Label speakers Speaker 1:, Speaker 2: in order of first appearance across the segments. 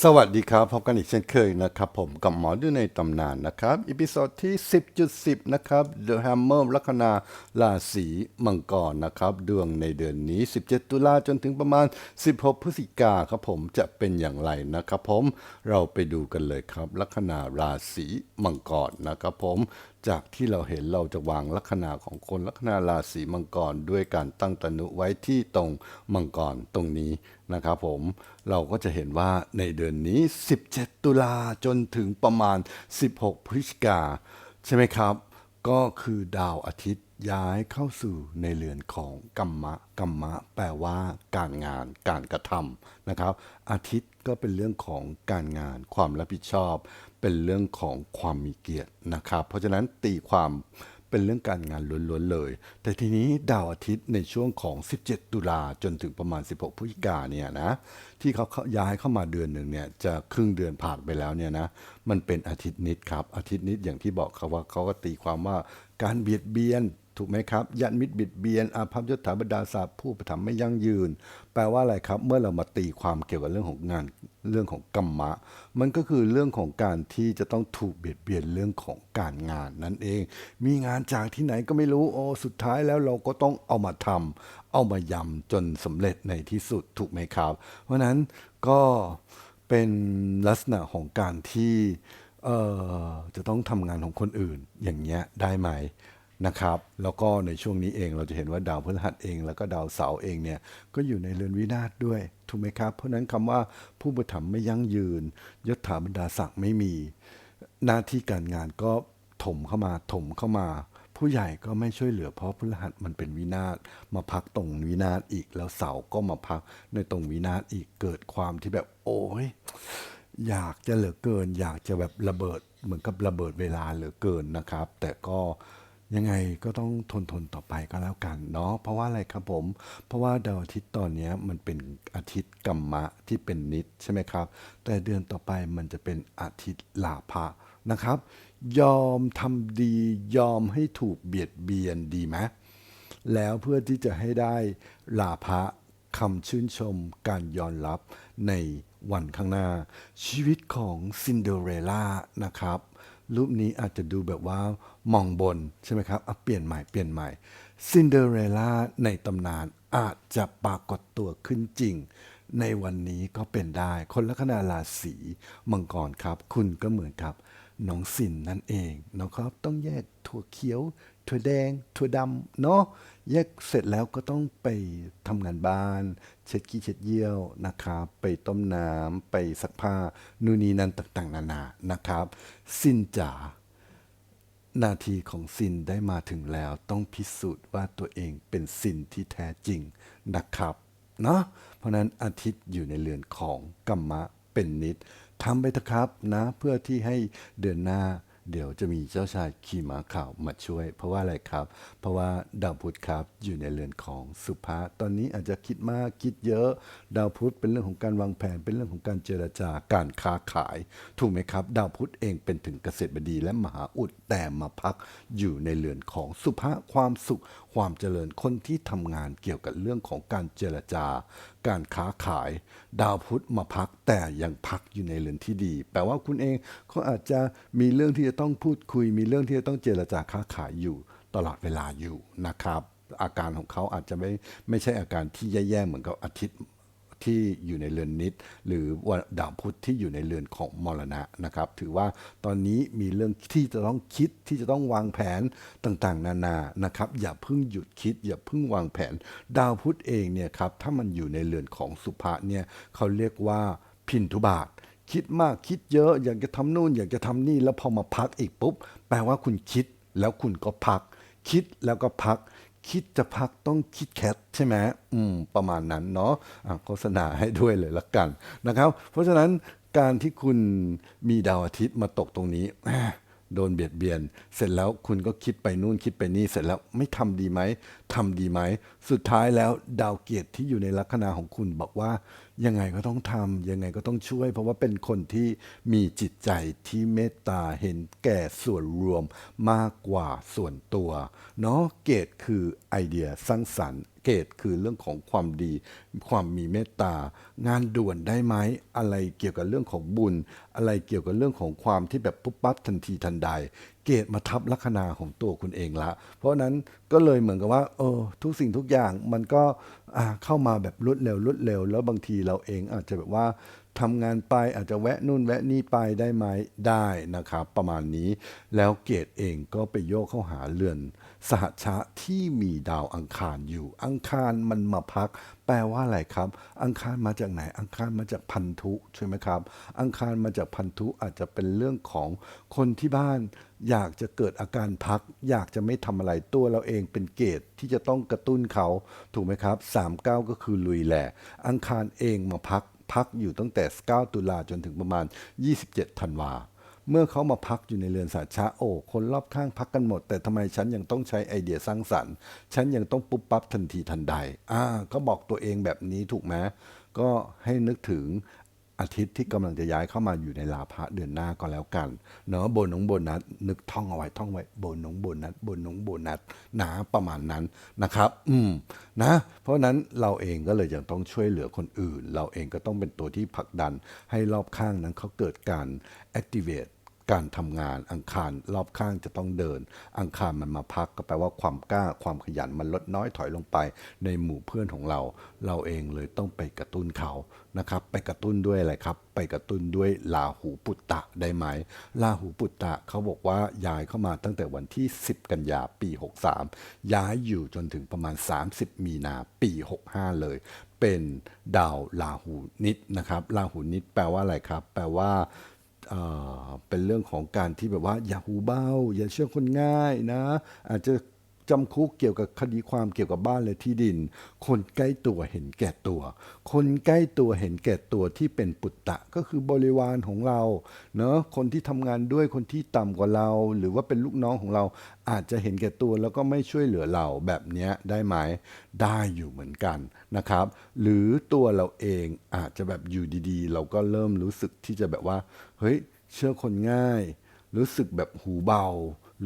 Speaker 1: สวัสดีครับ พบกันอีกเช่นเคยนะครับ ผมกับหมอดูในตำนานนะครับอีพิโซดที่ 10.10 นะครับ The Hammer ลัคนาราศีมังกรนะครับ ดวงในเดือนนี้ 17 ตุลาจนถึงประมาณ 16 พฤศจิกาครับผมจะเป็นอย่างไรนะครับ ผมเราไปดูกันเลยครับ ลัคนาราศีมังกรนะครับผมจากที่เราเห็นเราจะวางลัคนาของคนลัคนาราศีมังกรด้วยการตั้งตนุไว้ที่ตรงมังกรตรงนี้ นะครับผม เราก็จะเห็นว่าในเดือนนี้ 17 ตุลาจนถึงประมาณ 16 พฤศจิกาใช่ไหมครับ ก็คือดาวอาทิตย์ย้ายเข้าสู่ในเรือนของกัมมะกัมมะ แปลว่าการงานการกระทำนะครับ อาทิตย์ก็เป็นเรื่องของการงานความรับผิดชอบ เป็นเรื่องของความมีเกียรตินะครับ เพราะฉะนั้นตีความ เป็นเรื่องการงานล้วนๆเลย แต่ทีนี้ดาวอาทิตย์ในช่วงของ 17 ตุลาจนถึงประมาณ 16พฤศจิกาเนี่ยนะที่เขาย้ายเข้ามาเดือนหนึ่งเนี่ยจะครึ่งเดือนผ่านไปแล้วเนี่ยนะมันเป็นอาทิตย์นิดครับอาทิตย์นิดอย่างที่บอกเขาว่าเขาก็ตีความว่าการเบียดเบียนถูกไหมครับยันมิตรบิดเบียนอาภัพยศถาบรรดาศักดิ์ผู้ประทับไม่ยั่งยืน แปลว่าอะไรครับ เมื่อเรามาตีความเกี่ยวกับเรื่องของงานเรื่องของกรรมะ มันก็คือเรื่องของการที่จะต้องถูกเบียดเบียนเรื่องของการงานนั่นเอง มีงานจากที่ไหนก็ไม่รู้โอ้สุดท้ายแล้วเราก็ต้องเอามาทำเอามายำจนสำเร็จในที่สุดถูกไหมครับ เพราะนั้นก็เป็นลักษณะของการที่เออจะต้องทำงานของคนอื่นอย่างเงี้ยได้ไหม นะครับ แล้วก็ในช่วงนี้เองเราจะเห็นว่าดาวพฤหัสเอง แล้วก็ดาวเสาร์เองเนี่ยก็อยู่ในเรือนวินาศด้วยถูกไหมครับ เพราะนั้นคำว่าผู้บุถมภ์ไม่ยั่งยืน ยศถาบรรดาศักดิ์ไม่มี หน้าที่การงานก็ถมเข้ามาถมเข้ามา ผู้ใหญ่ก็ไม่ช่วยเหลือเพราะพฤหัสมันเป็นวินาศมาพักตรงวินาศอีก แล้วเสาร์ก็มาพักในตรงวินาศอีกเกิดความที่แบบโอ้ยอยากจะเหลือเกิน อยากจะแบบระเบิดเหมือนกับระเบิดเวลาเหลือเกินนะครับ แต่ก็ ยังไงก็ต้องทนทนต่อไปก็แล้วกันเนาะเพราะว่าอะไรครับผม เพราะว่าดาวอาทิตย์ตอนนี้มันเป็นอาทิตย์กัมมะที่เป็นนิดใช่ไหมครับ แต่เดือนต่อไปมันจะเป็นอาทิตย์ลาภะนะครับ ยอมทำดียอมให้ถูกเบียดเบียนดีไหมแล้วเพื่อที่จะให้ได้ลาภะคำชื่นชมการยอมรับในวันข้างหน้า ชีวิตของซินเดอเรลล่านะครับ รูปนี้อาจจะดูแบบว่ามองบนใช่ไหมครับอะเปลี่ยนใหม่เปลี่ยนใหม่ซินเดอเรลล่าในตำนานอาจจะปรากฏตัวขึ้นจริง ในวันนี้ก็เป็นได้ คนลัคนาราศีมังกรครับ คุณก็เหมือนครับน้องสินนั่นเองนะครับต้องแยกถั่วเขียว ถั่วแดงถั่วดำเนาะแยกเสร็จแล้วก็ต้องไปทำงานบ้าน เช็ดขี้เช็ดเยี่ยวนะครับ ไปต้มน้ำไปซักผ้านู่นนี่นั่นต่างๆ นานานะครับ สินจ๋านาทีของซินได้มาถึงแล้ว ต้องพิสูจน์ว่าตัวเองเป็นซินที่แท้จริงนะครับเนาะเพราะนั้นอาทิตย์อยู่ในเรือนของกัมมะเป็นนิดทำไปเถอะครับนะเพื่อที่ให้เดือนหน้า เดี๋ยวจะมีเจ้าชายขี่ม้าขาวมาช่วย เพราะว่าอะไรครับ เพราะว่าดาวพุธครับอยู่ในเรือนของสุภาตอนนี้อาจจะคิดมากคิดเยอะ ดาวพุธเป็นเรื่องของการวางแผน เป็นเรื่องของการเจรจาการค้าขาย ถูกไหมครับ ดาวพุธเองเป็นถึงเกษตรบดีและมหาอุดแต่มาพักอยู่ในเรือนของสุภาความสุข ความเจริญคนที่ทำงานเกี่ยวกับเรื่องของการเจรจา การค้าขาย ดาวพุธมาพักแต่ยังพักอยู่ในเรือนที่ดี แปลว่าคุณเองก็อาจจะมีเรื่องที่จะต้องพูดคุย มีเรื่องที่จะต้องเจรจาค้าขายอยู่ตลอดเวลาอยู่นะครับ อาการของเขาอาจจะไม่ไม่ใช่อาการที่แย่ๆเหมือนกับอาทิตย์ ที่อยู่ในเรือนนิด หรือดาวพุธที่อยู่ในเรือนของมรณะนะครับ ถือว่าตอนนี้มีเรื่องที่จะต้องคิดที่จะต้องวางแผนต่างๆ นานานะครับ อย่าเพิ่งหยุดคิด อย่าเพิ่งวางแผน ดาวพุธเองเนี่ยครับถ้ามันอยู่ในเรือนของสุภะเนี่ยเขาเรียกว่าพินทุบาทคิดมากคิดเยอะอยากจะทำนู่น อยากจะทำนี่แล้วพอมาพักอีกปุ๊บ แปลว่าคุณคิดแล้วคุณก็พัก คิดแล้วก็พัก คิดจะพักต้องคิดแคทใช่ไหมอืม ประมาณนั้นเนาะอะโฆษณาให้ด้วยเลยละกันนะครับ เพราะฉะนั้นการที่คุณมีดาวอาทิตย์มาตกตรงนี้ โดนเบียดเบียน เสร็จแล้วคุณก็คิดไปนู่นคิดไปนี่เสร็จแล้วไม่ทำดีไหมทำดีไหม สุดท้ายแล้วดาวเกียรติที่อยู่ในลัคนาของคุณบอกว่ายังไงก็ต้องทำยังไงก็ต้องช่วย เพราะว่าเป็นคนที่มีจิตใจที่เมตตาเห็นแก่ส่วนรวมมากกว่าส่วนตัวเนาะเกตคือไอเดียสร้างสรรค์ เกตคือเรื่องของความดี ความมีเมตตา งานด่วนได้ไหมอะไรเกี่ยวกับเรื่องของบุญ อะไรเกี่ยวกับเรื่องของความที่แบบปุ๊บปั๊บทันทีทันใด เกตมาทับลัคนาของตัวคุณเองละ เพราะนั้นก็เลยเหมือนกับว่าเออทุกสิ่งทุกอย่างมันก็เข้ามาแบบรวดเร็วรวดเร็ว แล้วบางทีเราเองอาจจะแบบว่าทำงานไปอาจจะแวะนู่นแวะนี่ไปได้ไหมได้นะครับ ประมาณนี้แล้วเกตเองก็ไปโยกเข้าหาเรือน สหชะที่มีดาวอังคารอยู่ อังคารมันมาพัก แปลว่าอะไรครับ อังคารมาจากไหน อังคารมาจากพันธุใช่ไหมครับ อังคารมาจากพันธุอาจจะเป็นเรื่องของคนที่บ้าน อยากจะเกิดอาการพัก อยากจะไม่ทำอะไรตัวเราเองเป็นเกตที่จะต้องกระตุ้นเขา ถูกไหมครับ 39 ก็คือลุยแหละอังคารเองมาพักพักอยู่ตั้งแต่ 9 ตุลาจนถึงประมาณ 27 ธันวา เมื่อเขามาพักอยู่ในเรือนสาชาโอ้คนรอบข้างพักกันหมด แต่ทำไมฉันยังต้องใช้ไอเดียสร้างสรรค์ ฉันยังต้องปุ๊บปั๊บทันทีทันใด อ่า ก็บอกตัวเองแบบนี้ถูกไหมก็ให้นึกถึง อาทิตย์ที่กำลังจะย้ายเข้ามาอยู่ในลาภะเดือนหน้าก็แล้วกัน เนาะโบนงโบนัสนึกท่องเอาไว้ท่องไว้โบนงโบนัสโบนงโบนัสนะประมาณนั้นนะครับ อืมนะ เพราะฉะนั้นเราเองก็เลยยังต้องช่วยเหลือคนอื่น เราเองก็ต้องเป็นตัวที่ผลักดันให้รอบข้างนั้นเขาเกิดการ activate การทำงานอังคารรอบข้างจะต้องเดิน อังคารมันมาพักก็แปลว่าความกล้าความขยันมันลดน้อยถอยลงไป ในหมู่เพื่อนของเรา เราเองเลยต้องไปกระตุ้นเขานะครับ ไปกระตุ้นด้วยอะไรครับ ไปกระตุ้นด้วยลาหูปุตตะได้ไหมลาหูปุตตะเขาบอกว่าย้ายเข้ามาตั้งแต่วันที่ 10 กันยาปี 63 ย้ายอยู่จนถึงประมาณ 30 มีนาปี 65 เลยเป็นดาวลาหูนิดนะครับลาหูนิดแปลว่าอะไรครับ แปลว่า เป็นเรื่องของการที่แบบว่าอย่าหูเบาอย่าเชื่อคนง่ายนะ อาจจะ จำคุกเกี่ยวกับคดีความเกี่ยวกับบ้านและที่ดิน คนใกล้ตัวเห็นแก่ตัว คนใกล้ตัวเห็นแก่ตัวที่เป็นปุตตะก็คือบริวารของเราเนอะคนที่ทำงานด้วยคนที่ต่ำกว่าเรา หรือว่าเป็นลูกน้องของเราอาจจะเห็นแก่ตัวแล้วก็ไม่ช่วยเหลือเราแบบนี้ได้ไหมได้อยู่เหมือนกันนะครับ หรือตัวเราเองอาจจะแบบอยู่ดีๆ เราก็เริ่มรู้สึกที่จะแบบว่า เฮ้ย เชื่อคนง่าย รู้สึกแบบหูเบา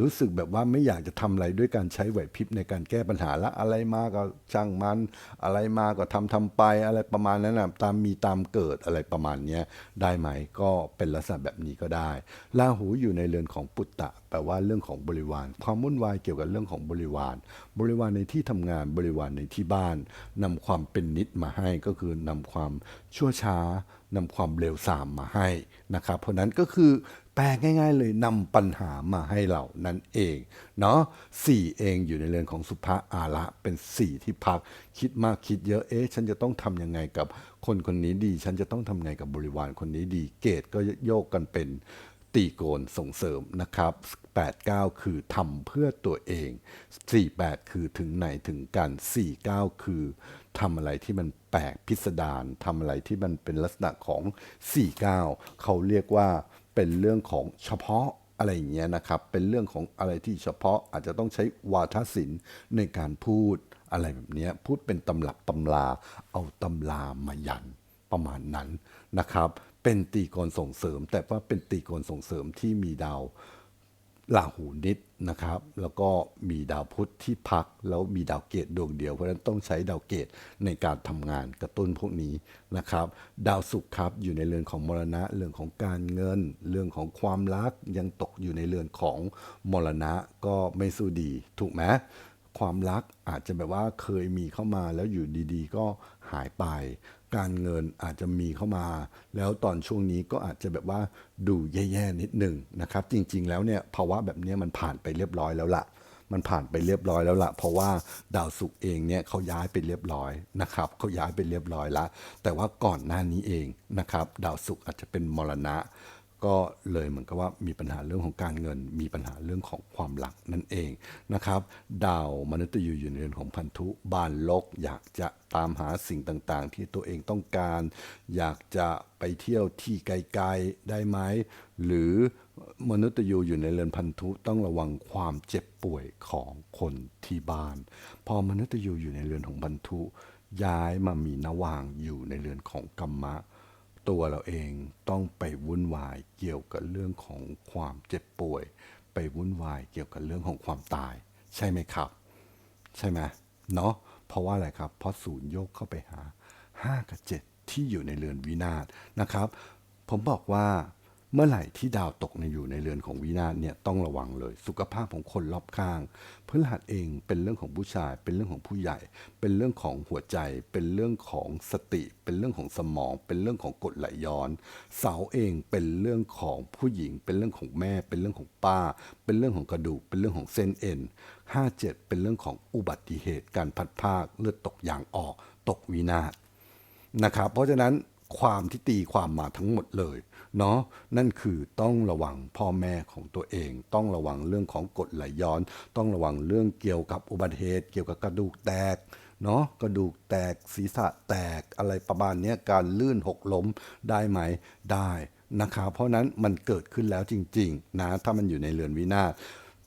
Speaker 1: รู้สึกแบบว่าไม่อยากจะทำอะไรด้วยการใช้ไหวพริบในการแก้ปัญหาละอะไรมาก็ช่างมัน อะไรมาก็ทำทำไปอะไรประมาณนั้นนะตามมีตามเกิดอะไรประมาณเนี้ยได้ไหมก็เป็นลักษณะแบบนี้ก็ได้ลาหูอยู่ในเรือนของปุตตะ แปลว่าเรื่องของบริวาร ความวุ่นวายเกี่ยวกับเรื่องของบริวาร บริวารในที่ทำงานบริวารในที่บ้านนำความเป็นนิดมาให้ก็คือนำความชั่วช้านำความเร็วสามมาให้นะครับเพราะฉะนั้นก็คือ แปลง่าย ๆ เลยนำปัญหามาให้เรานั่นเองเนาะสี่เองอยู่ในเรือนของสุภาอาระเป็นสี่ที่พัก คิดมากคิดเยอะเอ๊ะฉันจะต้องทำยังไงกับคนคนนี้ดี ฉันจะต้องทำไงกับบริวารคนนี้ดี เกตก็โยกกันเป็นตีโกนส่งเสริมนะครับ 89 คือทำเพื่อตัวเอง 48 คือถึงไหนถึงกัน 49 คือทำอะไรที่มันแปลกพิสดารทำอะไรที่มันเป็นลักษณะของ 49 เขาเรียกว่า เป็นเรื่องของเฉพาะอะไรอย่างเงี้ยนะครับ เป็นเรื่องของอะไรที่เฉพาะอาจจะต้องใช้วาทศิลป์ในการพูดอะไรแบบนี้พูดเป็นตำลับตำลา เอาตำลามายันประมาณนั้นนะครับ เป็นตีกรส่งเสริม แต่ว่าเป็นตีกรส่งเสริมที่มีดาว ราหูนิดนะครับ แล้วก็มีดาวพุธที่พัก แล้วมีดาวเกตดวงเดียว เพราะฉะนั้นต้องใช้ดาวเกตในการทำงานกระตุ้นพวกนี้นะครับ ดาวศุกร์ครับอยู่ในเรือนของมรณะ เรื่องของการเงิน เรื่องของความรักยังตกอยู่ในเรือนของมรณะก็ไม่สู้ดี ถูกไหมความรักอาจจะแบบว่าเคยมีเข้ามาแล้วอยู่ดีๆ ก็หายไป การเงินอาจจะมีเข้ามา แล้วตอนช่วงนี้ก็อาจจะแบบว่าดูแย่ๆนิดหนึ่งนะครับ จริงๆแล้วเนี่ยภาวะแบบนี้มันผ่านไปเรียบร้อยแล้วล่ะมันผ่านไปเรียบร้อยแล้วล่ะ เพราะว่าดาวศุกร์เองเนี่ยเขาย้ายไปเรียบร้อยนะครับเขาย้ายไปเรียบร้อยแล้วแต่ว่าก่อนหน้านี้เองนะครับ ดาวศุกร์อาจจะเป็นมรณะ ก็เลยเหมือนกับว่ามีปัญหาเรื่องของการเงิน มีปัญหาเรื่องของความรักนั่นเองนะครับ ดาวมนุษย์ยูอยู่ในเรือนของพันธุบ้านลก อยากจะตามหาสิ่งต่างๆ ที่ตัวเองต้องการ อยากจะไปเที่ยวที่ไกลๆได้ไหมหรือมนุษย์ยูอยู่ในเรือนพันธุต้องระวังความเจ็บป่วยของคนที่บ้าน พอมนุษย์ยูอยู่ในเรือนของพันธุย้ายมามีนวางอยู่ในเรือนของกรรมะ ตัวเราเองต้องไปวุ่นวายเกี่ยวกับเรื่องของความเจ็บป่วย ไปวุ่นวายเกี่ยวกับเรื่องของความตาย ใช่ไหมครับ ใช่ไหมเนาะเพราะว่าอะไรครับ เพราะศูนย์โยกเข้าไปหา 5 กับ 7 ที่อยู่ในเรือนวินาศนะครับ ผมบอกว่า เมื่อไหร่ที่ดาวตกในอยู่ในเรือนของวินาศเนี่ยต้องระวังเลย สุขภาพของคนรอบข้างพฤหัสเองเป็นเรื่องของผู้ชาย เป็นเรื่องของผู้ใหญ่ เป็นเรื่องของหัวใจ เป็นเรื่องของสติ เป็นเรื่องของสมอง เป็นเรื่องของกรดไหลย้อน เสาเองเป็นเรื่องของผู้หญิง เป็นเรื่องของแม่ เป็นเรื่องของป้า เป็นเรื่องของกระดูก เป็นเรื่องของเส้นเอ็น57เป็นเรื่องของอุบัติเหตุการพัดภาคเลือดตกยางออก ตกวินาศนะครับเพราะฉะนั้นความที่ตีความมาทั้งหมดเลย เนาะนั่นคือต้องระวังพ่อแม่ของตัวเอง ต้องระวังเรื่องของกฎไหลย้อน ต้องระวังเรื่องเกี่ยวกับอุบัติเหตุ เกี่ยวกับกระดูกแตกเนาะกระดูกแตกศีรษะแตกอะไรประมาณนี้การลื่นหกล้มได้ไหมได้นะครับเพราะนั้นมันเกิดขึ้นแล้วจริง ๆ นะ ถ้ามันอยู่ในเรือนวินาศ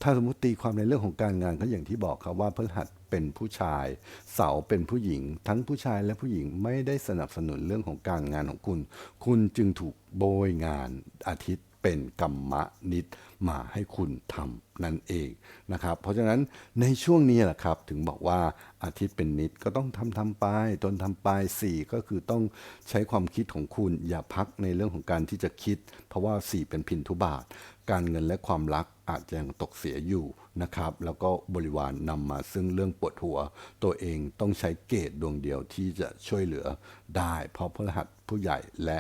Speaker 1: ถ้าสมมติตีความในเรื่องของการงานก็อย่างที่บอกครับว่าพฤหัสเป็นผู้ชาย เสาเป็นผู้หญิง ทั้งผู้ชายและผู้หญิงไม่ได้สนับสนุนเรื่องของการงานของคุณ คุณจึงถูกโบยงานอาทิตย์เป็นกรรมนิตมาให้คุณทำนั่นเองนะครับ เพราะฉะนั้นในช่วงนี้แหละครับ ถึงบอกว่าอาทิตย์เป็นนิตก็ต้องทำทำไปตนทำไปสี่ก็คือต้องใช้ความคิดของคุณอย่าพักในเรื่องของการที่จะคิด เพราะว่าสี่เป็นพินทุบาท การเงินและความรัก อาจจะยังตกเสียอยู่นะครับ แล้วก็บริวารนำมาซึ่งเรื่องปวดหัว ตัวเองต้องใช้เกตดวงเดียวที่จะช่วยเหลือได้ เพราะพฤหัสผู้ใหญ่และ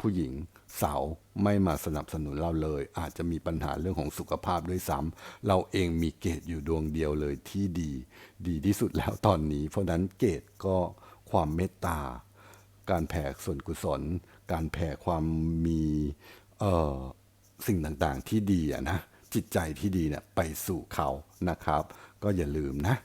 Speaker 1: ผู้หญิงเสาไม่มาสนับสนุนเราเลย อาจจะมีปัญหาเรื่องของสุขภาพด้วยซ้ำเราเองมีเกตอยู่ดวงเดียวเลยที่ดี ดีที่สุดแล้วตอนนี้ เพราะนั้นเกตก็ความเมตตา การแผ่ส่วนกุศล การแผ่ความมีเอ่อสิ่งต่างๆที่ดีอะนะ จิตใจที่ดีเนี่ยไปสู่เขานะครับ ก็อย่าลืมนะ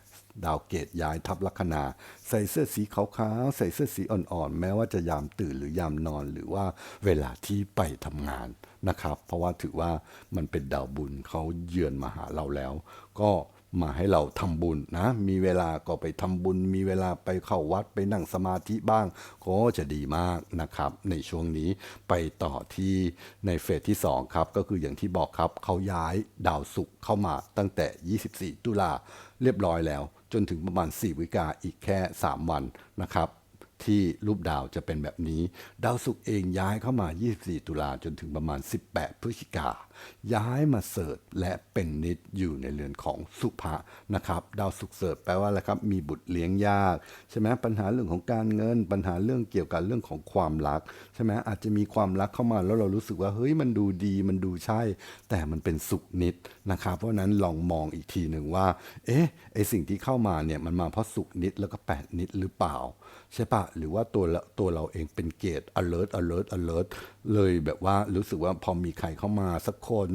Speaker 1: ดาวเกตย้ายทับลัคนา ใส่เสื้อสีขาวๆใส่เสื้อสีอ่อนๆ แม้ว่าจะยามตื่นหรือยามนอนหรือว่าเวลาที่ไปทำงานนะครับ เพราะว่าถือว่ามันเป็นดาวบุญเขาเยือนมาหาเราแล้ว ก็ มาให้เราทำบุญนะ มีเวลาก็ไปทำบุญ มีเวลาไปเข้าวัดไปนั่งสมาธิบ้างก็จะดีมากนะครับ ในช่วงนี้ไปต่อที่ในเฟสที่ 2 ครับ ก็คืออย่างที่บอกครับเขาย้ายดาวศุกร์เข้ามาตั้งแต่ 24 ตุลาเรียบร้อยแล้ว จนถึงประมาณ 4 วิกาอีกแค่ 3 วันนะครับที่รูปดาวจะเป็นแบบนี้ ดาวศุกร์เองย้ายเข้ามา 24 ตุลาจนถึงประมาณ 18 พฤศจิกา ย้ายมาเสิร์ชและเป็นนิดอยู่ในเรือนของสุภะนะครับ ดาวศุกเสิร์ชแปลว่าอะไรครับ มีบุตรเลี้ยงยากใช่ไหมปัญหาเรื่องของการเงิน ปัญหาเรื่องเกี่ยวกับเรื่องของความรักใช่ไหมอาจจะมีความรักเข้ามาแล้วเรารู้สึกว่าเฮ้ยมันดูดีมันดูใช่ แต่มันเป็นสุขนิดนะครับ เพราะนั้นลองมองอีกทีหนึ่งว่า เอ๊ะไอสิ่งที่เข้ามาเนี่ยมันมาเพราะสุขนิดแล้วก็แปดนิดหรือเปล่า ใช่ปะหรือว่าตัวตัวเราเองเป็นเกต alert alert alert เลยแบบว่ารู้สึกว่าพอมีใครเข้ามาสักคน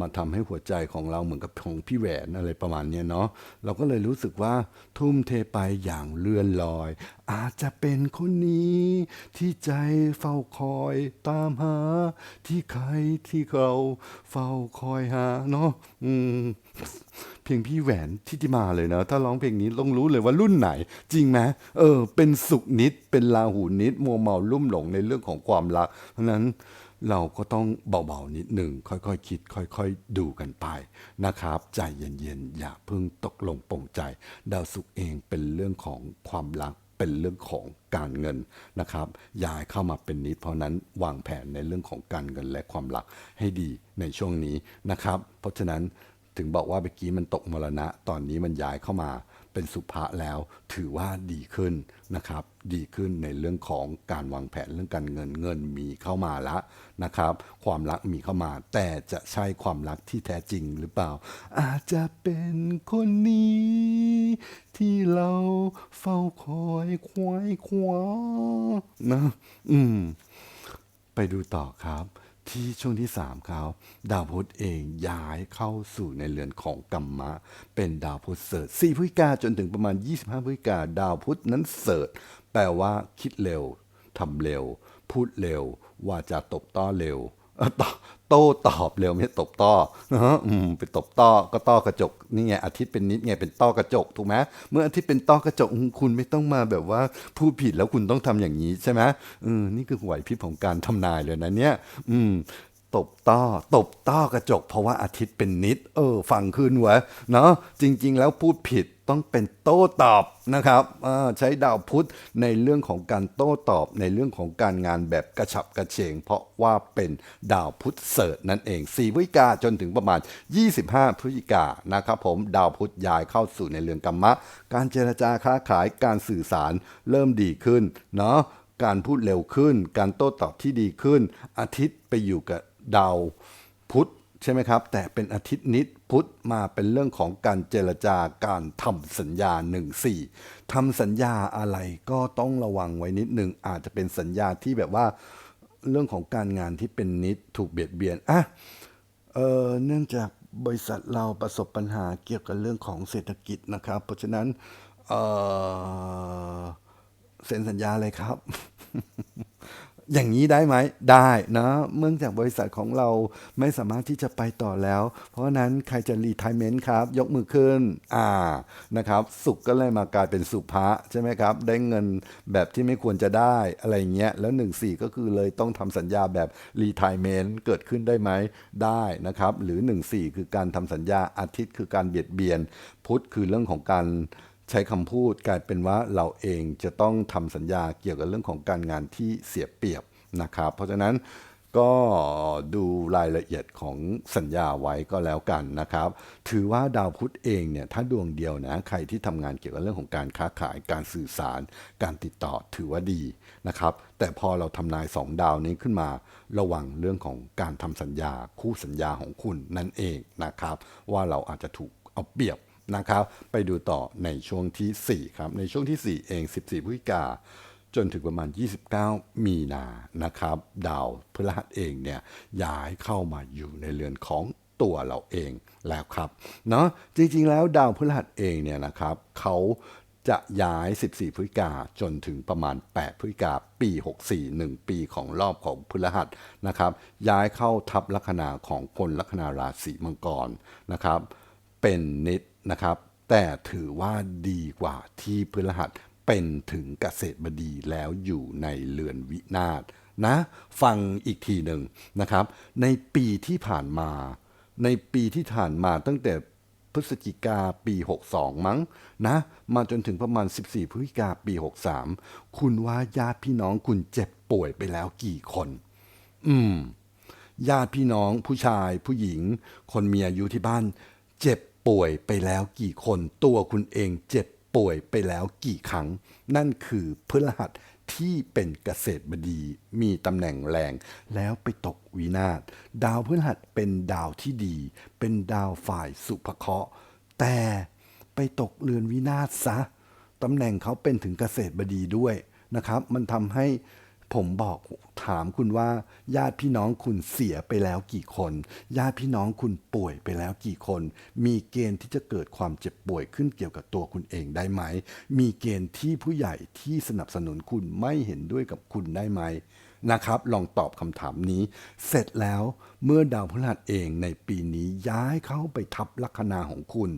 Speaker 1: มาทำให้หัวใจของเราเหมือนกับของพี่แหวนอะไรประมาณนี้เนาะเราก็เลยรู้สึกว่าทุ่มเทไปอย่างเลื่อนลอย อาจจะเป็นคนนี้ที่ใจเฝ้าคอยตามหา ที่ใครที่เราเฝ้าคอยหาเนาะอืมเพลงพี่แหวนทิติมาเลยนะ ถ้าร้องเพลงนี้ต้องรู้เลยว่ารุ่นไหน จริงไหมเออ เป็นสุขนิดเป็นลาหูนิดมัวเมาลุ่มหลงในเรื่องของความรัก เพราะนั้น เราก็ต้องเบาๆนิดหนึ่งค่อยๆคคิด ค่อย ๆ ดูกันไปนะครับ ใจเย็นๆ อย่าเพิ่งตกลงปงใจ ดาวสุขเองเป็นเรื่องของความรักเป็นเรื่องของการเงินนะครับย้ายเข้ามาเป็นนิดเพราะนั้นวางแผนในเรื่องของการเงินและความรักให้ดีในช่วงนี้นะครับ เพราะฉะนั้นถึงบอกว่าเมื่อกี้มันตกมรณะตอนนี้มันย้ายเข้ามา เป็นสุภะแล้ว ถือว่าดีขึ้นนะครับ ดีขึ้นในเรื่องของการวางแผนเรื่องการเงินเงินมีเข้ามาล้วนะครับ ความรักมีเข้ามา แต่จะใช่ความรักที่แท้จริงหรือเปล่า อาจจะเป็นคนนี้ ที่เราเฝ้าคอยควายคว้านะอืม ไปดูต่อครับ ที่ช่วงที่3ครับดาวพุธเองย้ายเข้าสู่ในเรือนของกัมมะ เป็นดาวพุธเสิร์ช4พฤศจิกาจนถึงประมาณ 25พฤศจิกาดาวพุธนั้นเสิร์ชแปลว่าคิดเร็วทำเร็ว พูดเร็วว่าจะตบต้อเร็ว โต้ตอบเร็วไม่ตบต้อนะฮะอืมไปตบต้อก็ต้อกระจกนี่ไงอาทิตย์เป็นนิดไงเป็นต้อกระจกถูกไหมเมื่ออาทิตย์เป็นต้อกระจกคุณไม่ต้องมาแบบว่าพูดผิดแล้วคุณต้องทำอย่างนี้ใช่ไหมอืมนี่คือไหวพริบของการทำนายเลยนะเนี่ย อืมตบต้อตบต้อกระจก เพราะว่าอาทิตย์เป็นนิด เออ ฟังขึ้นวะเนาะจริง ๆ แล้วพูดผิด ต้องเป็นโต้ตอบนะครับใช้ดาวพุธในเรื่องของการโต้ตอบในเรื่องของการงานแบบกระฉับกระเฉง เพราะว่าเป็นดาวพุธเสิร์ชนั่นเอง4พฤศจิกาจนถึงประมาณ 25 พฤศจิกานะครับผมดาวพุธย้ายเข้าสู่ในเรือนกรรมะ การเจรจาค้าขายการสื่อสารเริ่มดีขึ้นเนาะการพูดเร็วขึ้น การโต้ตอบที่ดีขึ้น อาทิตย์ไปอยู่กับดาวพุธ ใช่ไหมครับ แต่เป็นอาทิตย์นิดพุธมาเป็นเรื่องของการเจรจาการทำสัญญา 1-4ทำสัญญาอะไรก็ต้องระวังไว้นิดหนึ่งอาจจะเป็นสัญญาที่แบบว่าเรื่องของการงานที่เป็นนิดถูกเบียดเบียนอะเออเนื่องจากบริษัทเราประสบปัญหาเกี่ยวกับเรื่องของเศรษฐกิจนะครับ เพราะฉะนั้นเออเซ็นสัญญาเลยครับ อย่างนี้ได้ไหมได้นะเมื่องจากบริษัทของเราไม่สามารถที่จะไปต่อแล้ว เพราะฉะนั้นใครจะรีทายเมนต์ครับ ยกมือขึ้นอ่านะครับสุขก็เลยมากลายเป็นสุภะใช่ไหมครับ ได้เงินแบบที่ไม่ควรจะได้อะไรเงี้ยแล้ว 1 4 ก็คือเลยต้องทำสัญญาแบบรีทายเมนต์เกิดขึ้นได้ไหมได้นะครับ หรือ 1 4 คือการทำสัญญาอาทิตย์คือการเบียดเบียน พุธคือเรื่องของการ ใช้คำพูดกลายเป็นว่าเราเองจะต้องทำสัญญาเกี่ยวกับเรื่องของการงานที่เสียเปรียบนะครับ เพราะฉะนั้นก็ดูรายละเอียดของสัญญาไว้ก็แล้วกันนะครับ ถือว่าดาวพุธเองเนี่ยถ้าดวงเดียวนะใครที่ทำงานเกี่ยวกับเรื่องของการค้าขายการสื่อสาร การติดต่อถือว่าดีนะครับ แต่พอเราทำนายสองดาวนี้ขึ้นมา ระวังเรื่องของการทำสัญญาคู่สัญญาของคุณนั่นเองนะครับ ว่าเราอาจจะถูกเอาเปรียบ นะครับ ไปดูต่อในช่วงที่ 4 ครับ ในช่วงที่ 4 เอง 14พฤศจิกาจนถึงประมาณ 29 มีนานะครับ ดาวพฤหัสเองเนี่ยย้ายเข้ามาอยู่ในเรือนของตัวเราเองแล้วครับเนาะจริงๆแล้วดาวพฤหัสเองเนี่ยนะครับเขาจะย้าย 14 พฤศจิกาจนถึงประมาณ 8 พฤศจิกาปี 64 1 ปีของรอบของพฤหัสนะครับ ย้ายเข้าทับลัคนาของคนลัคนาราศีมังกรนะครับ เป็นนิดนะครับ แต่ถือว่าดีกว่าที่พฤหัสเป็นถึงเกษตรบดีแล้วอยู่ในเรือนวินาศนะ ฟังอีกทีหนึ่งนะครับ ในปีที่ผ่านมา ในปีที่ผ่านมาตั้งแต่พฤศจิกาปี 62 มั้งนะ มาจนถึงประมาณ 14 พฤศจิกาปี 63 คุณว่าญาติพี่น้องคุณเจ็บป่วยไปแล้วกี่คน อืม ญาติพี่น้องผู้ชายผู้หญิง คนมีอายุที่บ้าน เจ็บ ป่วยไปแล้วกี่คน ตัวคุณเองเจ็บป่วยไปแล้วกี่ครั้ง นั่นคือพฤหัสที่เป็นเกษตรบดีมีตำแหน่งแรง แล้วไปตกวินาศดาวพฤหัสเป็นดาวที่ดี เป็นดาวฝ่ายสุภเคราะห์แต่ไปตกเรือนวินาศซะตำแหน่งเขาเป็นถึงเกษตรบดีด้วยนะครับ มันทำให้ ผมบอกถามคุณว่า ญาติพี่น้องคุณเสียไปแล้วกี่คน ญาติพี่น้องคุณป่วยไปแล้วกี่คน มีเกณฑ์ที่จะเกิดความเจ็บป่วยขึ้นเกี่ยวกับตัวคุณเองได้ไหม มีเกณฑ์ที่ผู้ใหญ่ที่สนับสนุนคุณไม่เห็นด้วยกับคุณได้ไหมนะครับ ลองตอบคำถามนี้ เสร็จแล้วเมื่อดาวพฤหัสเองในปีนี้ย้ายเข้าไปทับลัคนาของคุณ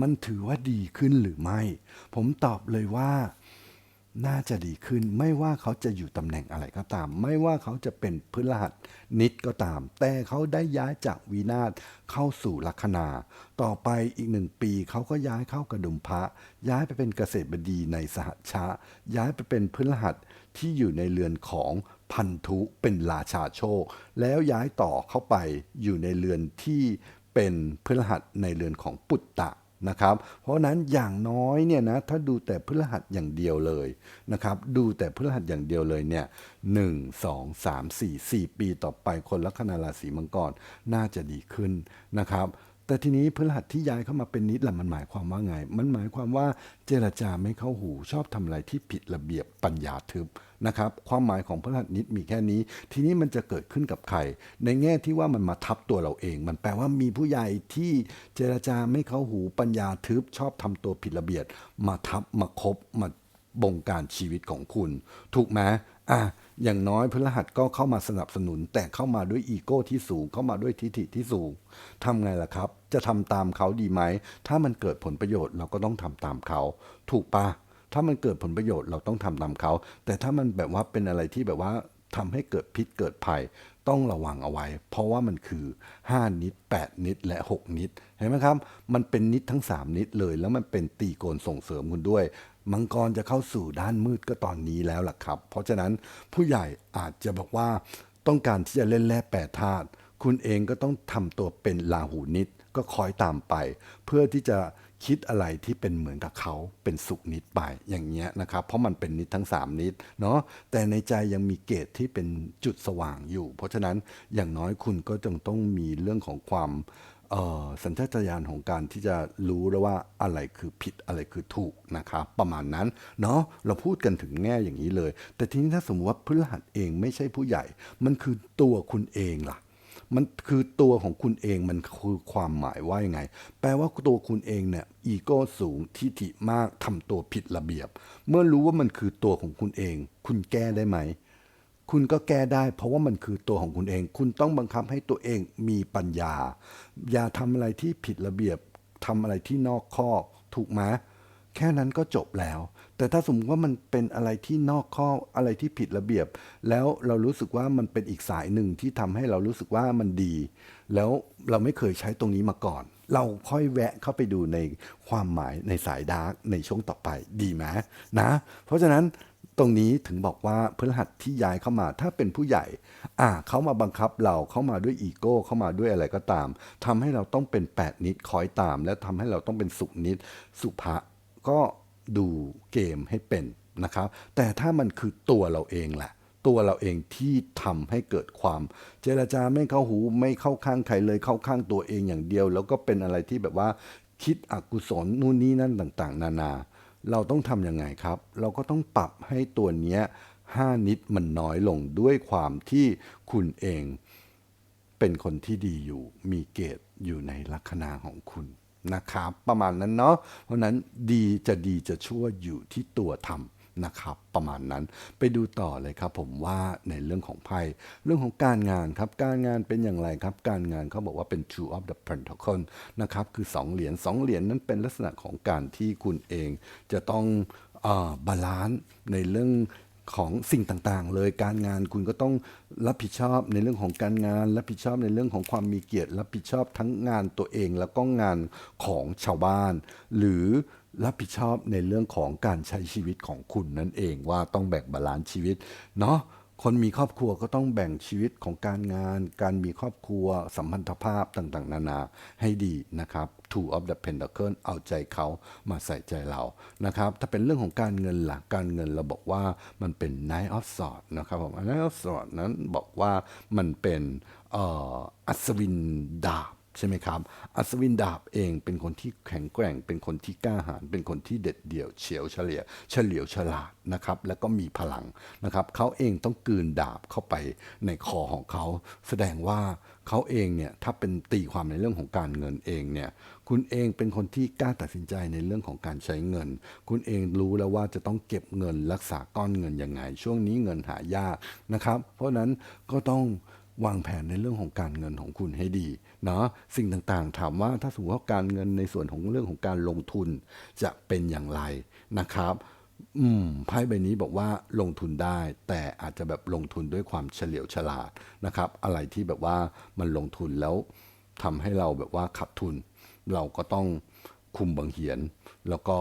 Speaker 1: มันถือว่าดีขึ้นหรือไม่ ผมตอบเลยว่า น่าจะดีขึ้นไม่ว่าเขาจะอยู่ตำแหน่งอะไรก็ตาม ไม่ว่าเขาจะเป็นพฤหัสนิดก็ตาม แต่เขาได้ย้ายจากวีนาศเข้าสู่ลัคนา ต่อไปอีกหนึ่งปีเขาก็ย้ายเข้ากระดุมพระ ย้ายไปเป็นเกษตรบดีในสหชะย้ายไปเป็นพฤหัสที่อยู่ในเรือนของพันธุเป็นราชาโชค แล้วย้ายต่อเข้าไปอยู่ในเรือนที่เป็นพฤหัสในเรือนของปุตตะ นะครับ เพราะฉะนั้นอย่างน้อยเนี่ยนะถ้าดูแต่พฤหัสอย่างเดียวเลยนะครับ ดูแต่พฤหัสอย่างเดียวเลยเนี่ยหนึ่งสองสามสี่สี่ปีต่อไปคนลัคนาราศีมังกรน่าจะดีขึ้นนะครับ แต่ทีนี้พฤหัสที่ย้ายเข้ามาเป็นนิดละมันหมายความว่าไง มันหมายความว่าเจรจาไม่เข้าหูชอบทำอะไรที่ผิดระเบียบปัญญาทึบนะครับความหมายของพฤหัสนิดมีแค่นี้ ทีนี้มันจะเกิดขึ้นกับใคร ในแง่ที่ว่ามันมาทับตัวเราเอง มันแปลว่ามีผู้ใหญ่ที่เจรจาไม่เข้าหูปัญญาทึบชอบทำตัวผิดระเบียบมาทับมาคบมาบงการชีวิตของคุณ ถูกไหมอะ อย่างน้อยพฤหัสก็เข้ามาสนับสนุน แต่เข้ามาด้วยอีโก้ที่สูงเข้ามาด้วยทิฐิที่สูงทำไงล่ะครับ จะทำตามเขาดีไหม ถ้ามันเกิดผลประโยชน์เราก็ต้องทำตามเขา ถูกปะถ้ามันเกิดผลประโยชน์เราต้องทำตามเขา แต่ถ้ามันแบบว่าเป็นอะไรที่แบบว่าทำให้เกิดพิษเกิดภัย ต้องระวังเอาไว้ เพราะว่ามันคือ 5 นิด 8 นิดและ 6 นิด เห็นไหมครับ มันเป็นนิดทั้ง 3 นิดเลย แล้วมันเป็นตีโกนส่งเสริมคุณด้วย มังกรจะเข้าสู่ด้านมืดก็ตอนนี้แล้วล่ะครับ เพราะฉะนั้นผู้ใหญ่อาจจะบอกว่าต้องการที่จะเล่นแร่แปรธาตุคุณเองก็ต้องทำตัวเป็นลาหูนิดก็คอยตามไป เพื่อที่จะคิดอะไรที่เป็นเหมือนกับเขาเป็นสุขนิดไปอย่างเงี้ยนะครับ เพราะมันเป็นนิดทั้ง 3 นิดเนาะแต่ในใจยังมีเกตที่เป็นจุดสว่างอยู่ เพราะฉะนั้นอย่างน้อยคุณก็จงต้องมีเรื่องของความ สัญชาตญาณของการที่จะรู้แล้วว่าอะไรคือผิดอะไรคือถูกนะครับประมาณนั้นเนาะเราพูดกันถึงแง่อย่างนี้เลย แต่ทีนี้ถ้าสมมติว่าพฤหัสเองไม่ใช่ผู้ใหญ่ มันคือตัวคุณเองล่ะ มันคือตัวของคุณเองมันคือความหมายว่ายังไง แปลว่าตัวคุณเองเนี่ยอีโก้สูงทิฐิมากทำตัวผิดระเบียบ เมื่อรู้ว่ามันคือตัวของคุณเอง คุณแก้ได้ไหม คุณก็แก้ได้ เพราะว่ามันคือตัวของคุณเอง คุณต้องบังคับให้ตัวเองมีปัญญา อย่าทำอะไรที่ผิดระเบียบทำอะไรที่นอกข้อถูกไหมแค่นั้นก็จบแล้ว แต่ถ้าสมมติว่ามันเป็นอะไรที่นอกข้ออะไรที่ผิดระเบียบ แล้วเรารู้สึกว่ามันเป็นอีกสายหนึ่งที่ทำให้เรารู้สึกว่ามันดี แล้วเราไม่เคยใช้ตรงนี้มาก่อน เราค่อยแวะเข้าไปดูในความหมายในสายดาร์กในช่วงต่อไปดีไหมนะ เพราะฉะนั้น ตรงนี้ถึงบอกว่าพฤหัสที่ย้ายเข้ามาถ้าเป็นผู้ใหญ่ อ่าเขามาบังคับเราเข้ามาด้วยอีโก้เข้ามาด้วยอะไรก็ตามทำให้เราต้องเป็น8นิดคอยตาม และทำให้เราต้องเป็นสุนิดสุภะก็ดูเกมให้เป็นนะครับ แต่ถ้ามันคือตัวเราเองแหละตัวเราเองที่ทำให้เกิดความ เจรจาไม่เข้าหูไม่เข้าข้างใครเลยเข้าข้างตัวเองอย่างเดียว แล้วก็เป็นอะไรที่แบบว่าคิดอกุศลนู่นนี่นั่นต่าง ๆ นานา เราต้องทำยังไงครับ เราก็ต้องปรับให้ตัวเนี้ย5นิดมันน้อยลงด้วยความที่คุณเองเป็นคนที่ดีอยู่ มีเกตอยู่ในลัคนาของคุณนะครับ ประมาณนั้นเนาะเพราะนั้นดีจะดีจะชั่วอยู่ที่ตัวทำ นะครับ ประมาณนั้นไปดูต่อเลยครับผมว่าในเรื่องของไพ่เรื่องของการงานครับการงานเป็นอย่างไรครับ การงานเขาบอกว่าเป็น two of the pentacle นะครับคือ 2 เหรียญ2เหรียญนั้นเป็นลักษณะของการที่คุณเองจะต้องบาลานซ์ในเรื่องของสิ่งต่างๆ เลยการงานคุณก็ต้องรับผิดชอบในเรื่องของการงาน รับผิดชอบในเรื่องของความมีเกียรติ รับผิดชอบทั้งงานตัวเองแล้วก็งานของชาวบ้าน หรือ รับผิดชอบในเรื่องของการใช้ชีวิตของคุณนั่นเองว่าต้องแบ่งบาลานซ์ชีวิตเนาะคนมีครอบครัวก็ต้องแบ่งชีวิตของการงาน การมีครอบครัว สัมพันธภาพต่างๆ นานาให้ดีนะครับ Two of the Pentacle เอาใจเขามาใส่ใจเรานะครับ ถ้าเป็นเรื่องของการเงินหลักการเงินเราบอกว่ามันเป็น Nine of Swords นะครับผม Nine of Swords นั้นบอกว่ามันเป็นอ,อ,อัศวินดาบ ใช่ไหมครับ อัศวินดาบเองเป็นคนที่แข็งแกร่ง เป็นคนที่กล้าหาญ เป็นคนที่เด็ดเดี่ยวเฉียวเฉลียวเฉลียวฉลาดนะครับ แล้วก็มีพลังนะครับ เขาเองต้องกืนดาบเข้าไปในคอของเขา แสดงว่าเขาเองเนี่ยถ้าเป็นตีความในเรื่องของการเงินเองเนี่ยคุณเองเป็นคนที่กล้าตัดสินใจในเรื่องของการใช้เงิน คุณเองรู้แล้วว่าจะต้องเก็บเงินรักษาก้อนเงินยังไง ช่วงนี้เงินหายากนะครับ เพราะนั้นก็ต้อง วางแผนในเรื่องของการเงินของคุณให้ดีเนาะสิ่งต่างๆ ถามว่าถ้าสมมติว่าการเงินในส่วนของเรื่องของการลงทุนจะเป็นอย่างไรนะครับ อืมไพ่ใบนี้บอกว่าลงทุนได้ แต่อาจจะแบบลงทุนด้วยความเฉลียวฉลาดนะครับ อะไรที่แบบว่ามันลงทุนแล้วทำให้เราแบบว่าขาดทุน เราก็ต้องคุมบังเหียน แล้วก็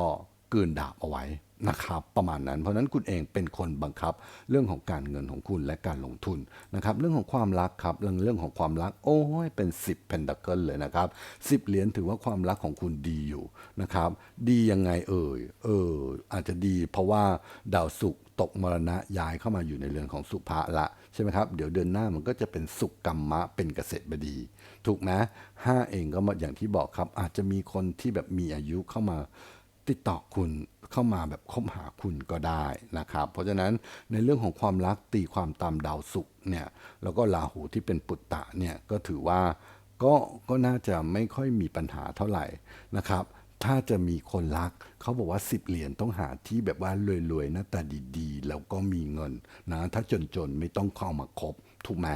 Speaker 1: เกลืนดาบเอาไว้ นะครับประมาณนั้น เพราะนั้นคุณเองเป็นคนบังคับ เรื่องของการเงินของคุณและการลงทุนนะครับเรื่องของความรักครับเรื่องเรื่องของความรักโอ้ยเป็น 10 pentacle เลยนะครับ10เหรียญถือว่าความรักของคุณดีอยู่นะครับดียังไงเอ่ยเอออาจจะดีเพราะว่าดาวศุกร์ตกมรณะย้ายเข้ามาอยู่ในเรือนของสุภะละใช่ไหมครับเดี๋ยวเดือนหน้ามันก็จะเป็นสุขกรรมะเป็นเกษตรบดี ถูกไหมห้าเองก็มาอย่างที่บอกครับอาจจะมีคนที่แบบมีอายุเข้ามา ติดต่อคุณเข้ามาแบบคบหาคุณก็ได้นะครับ เพราะฉะนั้นในเรื่องของความรักตีความตามดาวศุกร์เนี่ยแล้วก็ราหูที่เป็นปุตตะเนี่ยก็ถือว่าก็ก็น่าจะไม่ค่อยมีปัญหาเท่าไหร่นะครับ ถ้าจะมีคนรักเขาบอกว่า10เหรียญต้องหาที่แบบว่ารวยๆหน้าตาดีๆ แล้วก็มีเงินนะถ้าจนๆไม่ต้องเข้ามาคบ ถูกไหม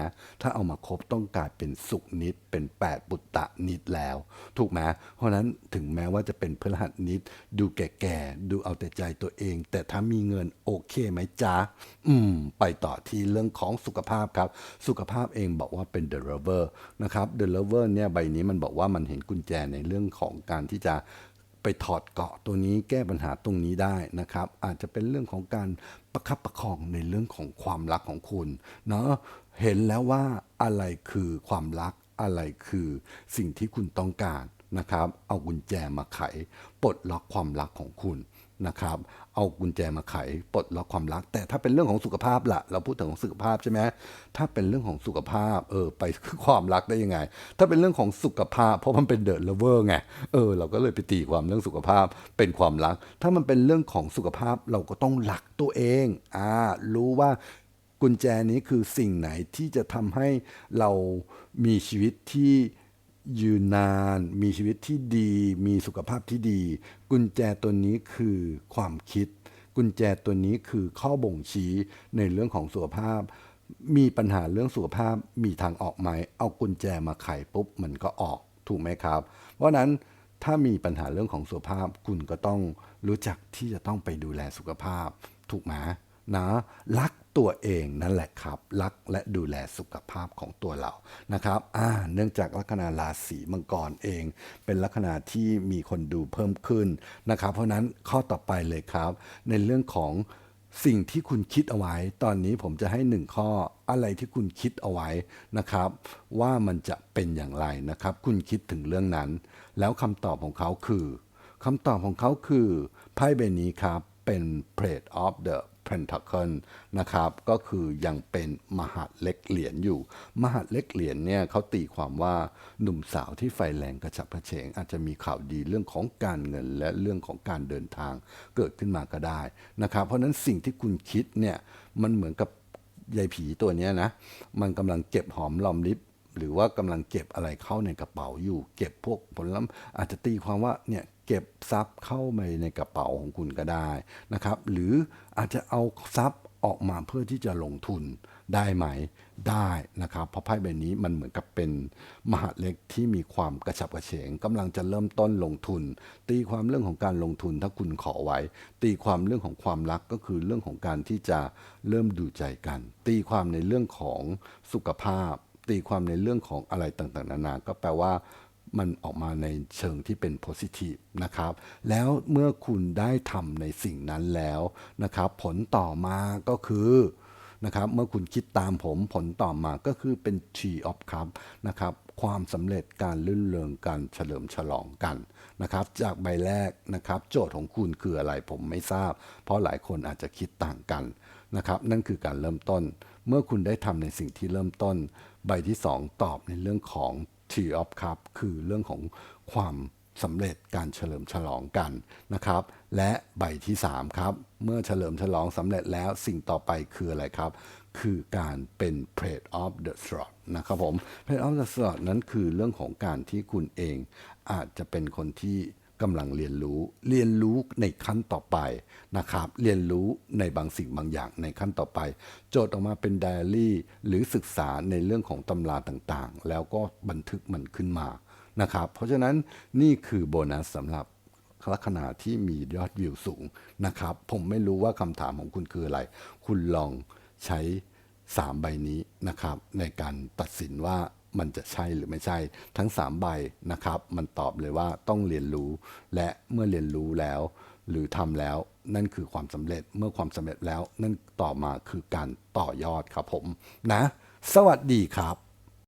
Speaker 1: ถ้าเอามาครบต้องกลายเป็นสุขนิดเป็นแปดปุตตะนิดแล้ว ถูกไหมเพราะฉะนั้นถึงแม้ว่าจะเป็นพฤหัสนิด ดูแก่ๆดูเอาแต่ใจตัวเอง แต่ถ้ามีเงินโอเคไหมจ๊ะอืม ไปต่อที่เรื่องของสุขภาพครับ สุขภาพเองบอกว่าเป็น the lover นะครับ the lover เนี่ยใบนี้มันบอกว่ามันเห็นกุญแจในเรื่องของการที่จะไปถอดเกาะตัวนี้แก้ปัญหาตรงนี้ได้นะครับ อาจจะเป็นเรื่องของการประคับประคองในเรื่องของความรักของคุณเนาะ เห็นแล้วว่าอะไรคือความรักอะไรคือสิ่งที่คุณต้องการนะครับ เอากุญแจมาไขปลดล็อกความรักของคุณนะครับ เอากุญแจมาไขปลดล็อกความรัก แต่ถ้าเป็นเรื่องของสุขภาพละเราพูดถึงของสุขภาพใช่ไหมถ้าเป็นเรื่องของสุขภาพ เออ ไปความรักได้ยังไง ถ้าเป็นเรื่องของสุขภาพ เพราะมันเป็นเด e ะเลเวอร์ไง เออ เราก็เลยไปตีความเรื่องสุขภาพเป็นความรัก ถ้ามันเป็นเรื่องของสุขภาพเราก็ต้องหลักตัวเอง อ่า รู้ว่า กุญแจนี้คือสิ่งไหนที่จะทำให้เรามีชีวิตที่ยืนนาน มีชีวิตที่ดี มีสุขภาพที่ดี กุญแจตัวนี้คือความคิด กุญแจตัวนี้คือข้อบ่งชี้ในเรื่องของสุขภาพ มีปัญหาเรื่องสุขภาพมีทางออกไหมเอากุญแจมาไขปุ๊บมันก็ออกถูกไหมครับ เพราะนั้นถ้ามีปัญหาเรื่องของสุขภาพ คุณก็ต้องรู้จักที่จะต้องไปดูแลสุขภาพ ถูกไหมนะ รัก ตัวเองนั่นแหละครับ รักและดูแลสุขภาพของตัวเรานะครับอ่าเนื่องจากลัคนาราศีมังกรเอง เป็นลัคนาที่มีคนดูเพิ่มขึ้นนะครับ เพราะฉะนั้นข้อต่อไปเลยครับ ในเรื่องของสิ่งที่คุณคิดเอาไว้ ตอนนี้ผมจะให้หนึ่งข้ออะไรที่คุณคิดเอาไว้นะครับ ว่ามันจะเป็นอย่างไรนะครับ คุณคิดถึงเรื่องนั้น แล้วคำตอบของเขาคือคำตอบของเขาคือไพ่ใบนี้ครับ เป็น Page of the Pentacle นะครับ ก็คือยังเป็นมหาดเล็กเหรียญอยู่ มหาดเล็กเหรียญเนี่ยเขาตีความว่าหนุ่มสาวที่ไฟแรงกระฉับกระเฉง อาจจะมีข่าวดีเรื่องของการเงินและเรื่องของการเดินทางเกิดขึ้นมาก็ได้นะครับ เพราะนั้นสิ่งที่คุณคิดเนี่ยมันเหมือนกับยายผีตัวนี้นะ มันกำลังเก็บหอมรอมริบหรือว่ากำลังเก็บอะไรเข้าในกระเป๋าอยู่ เก็บพวกผลลัพธ์อาจจะตีความว่าเนี่ย เก็บทรัพย์เข้าไปในกระเป๋าของคุณก็ได้นะครับ หรืออาจจะเอาทรัพย์ออกมาเพื่อที่จะลงทุนได้ไหมได้นะครับ เพราะไพ่ใบนี้มันเหมือนกับเป็นมหาเล็กที่มีความกระฉับกระเฉงกำลังจะเริ่มต้นลงทุน ตีความเรื่องของการลงทุนถ้าคุณขอไว้ ตีความเรื่องของความรักก็คือเรื่องของการที่จะเริ่มดูใจกัน ตีความในเรื่องของสุขภาพ ตีความในเรื่องของอะไรต่างๆ นานาก็แปลว่า มันออกมาในเชิงที่เป็น positive นะครับ แล้วเมื่อคุณได้ทำในสิ่งนั้นแล้วนะครับ ผลต่อมาก็คือนะครับ เมื่อคุณคิดตามผมผลต่อมาก็คือเป็น Tree of Cup นะครับ ความสำเร็จการลื่นเริงการเฉลิมฉลองกันนะครับ จากใบแรกนะครับ โจทย์ของคุณคืออะไรผมไม่ทราบ เพราะหลายคนอาจจะคิดต่างกันนะครับ นั่นคือการเริ่มต้น เมื่อคุณได้ทำในสิ่งที่เริ่มต้น ใบที่ 2 ตอบในเรื่องของ Tree of Cup คือเรื่องของความสำเร็จการเฉลิมฉลองกันนะครับ และใบที่ 3 ครับ เมื่อเฉลิมฉลองสำเร็จแล้วสิ่งต่อไปคืออะไรครับ คือการเป็น p r a t e of the Slot นะครับผม p r a t e of the Slot นั้นคือเรื่องของการที่คุณเองอาจจะเป็นคนที่ กำลังเรียนรู้ เรียนรู้ในขั้นต่อไปนะครับ เรียนรู้ในบางสิ่งบางอย่างในขั้นต่อไป โจทย์ออกมาเป็นไดอารี่ หรือศึกษาในเรื่องของตำราต่างๆ แล้วก็บันทึกมันขึ้นมานะครับ เพราะฉะนั้นนี่คือโบนัสสำหรับลัคนาที่มียอดวิวสูงนะครับ ผมไม่รู้ว่าคำถามของคุณคืออะไร คุณลองใช้ 3 ใบนี้นะครับ ในการตัดสินว่า มันจะใช่หรือไม่ใช่ ทั้ง 3 ใบนะครับ มันตอบเลยว่าต้องเรียนรู้ และเมื่อเรียนรู้แล้ว หรือทำแล้วนั่นคือความสำเร็จเมื่อความสำเร็จแล้ว นั่นต่อมาคือการต่อยอดครับผมนะ สวัสดีครับ